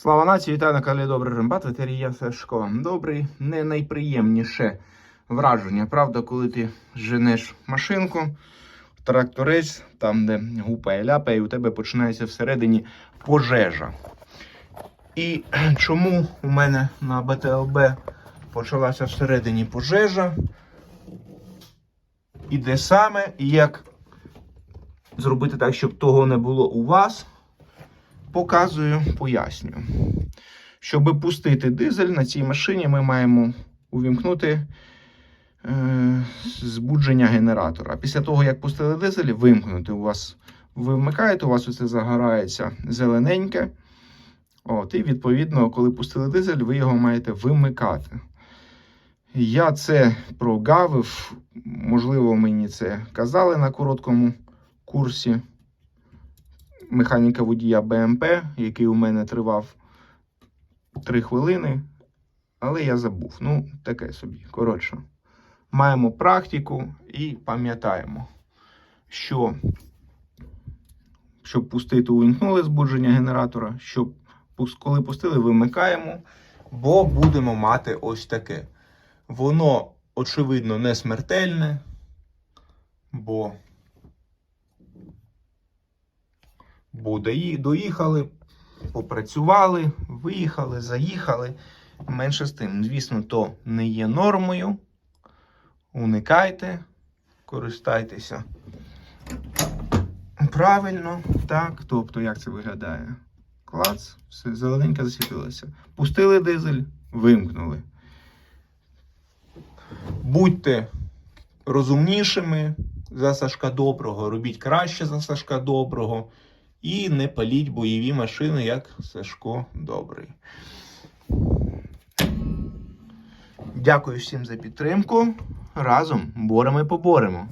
Слава нації, вітаю на каналі Добрий Рембат, ветерія Сашко. Добрий, не найприємніше враження. Правда, коли ти женеш машинку, тракторець, там, де гупає ляпає, і у тебе починається всередині пожежа. І чому у мене на БТЛБ почалася всередині пожежа? І де саме, і як зробити так, щоб того не було у вас? Показую, пояснюю. Щоб пустити дизель на цій машині, ми маємо увімкнути е, збудження генератора. Після того, як пустили дизель, вимкнути. У вас ви вмикаєте, у вас оце загорається зелененьке. От, і відповідно, коли пустили дизель, ви його маєте вимикати. Я це прогавив, можливо, мені це казали на короткому курсі механіка водія БМП, який у мене тривав 3 хвилини, але я забув. Ну, таке собі. Коротше, маємо практику і пам'ятаємо, що щоб пустити, увімкнули збудження генератора, щоб коли пустили, вимикаємо, бо будемо мати ось таке. Воно, очевидно, не смертельне, бо Дої- доїхали, попрацювали, виїхали, заїхали. Менше з тим, звісно, то не є нормою. Уникайте, користайтеся правильно, так. Тобто, як це виглядає? Клац, все, зелененько засвітилося. Пустили дизель, вимкнули. Будьте розумнішими за Сашка Доброго, робіть краще за Сашка Доброго. І не паліть бойові машини, як Сашко Добрий. Дякую всім за підтримку. Разом боремо і поборемо.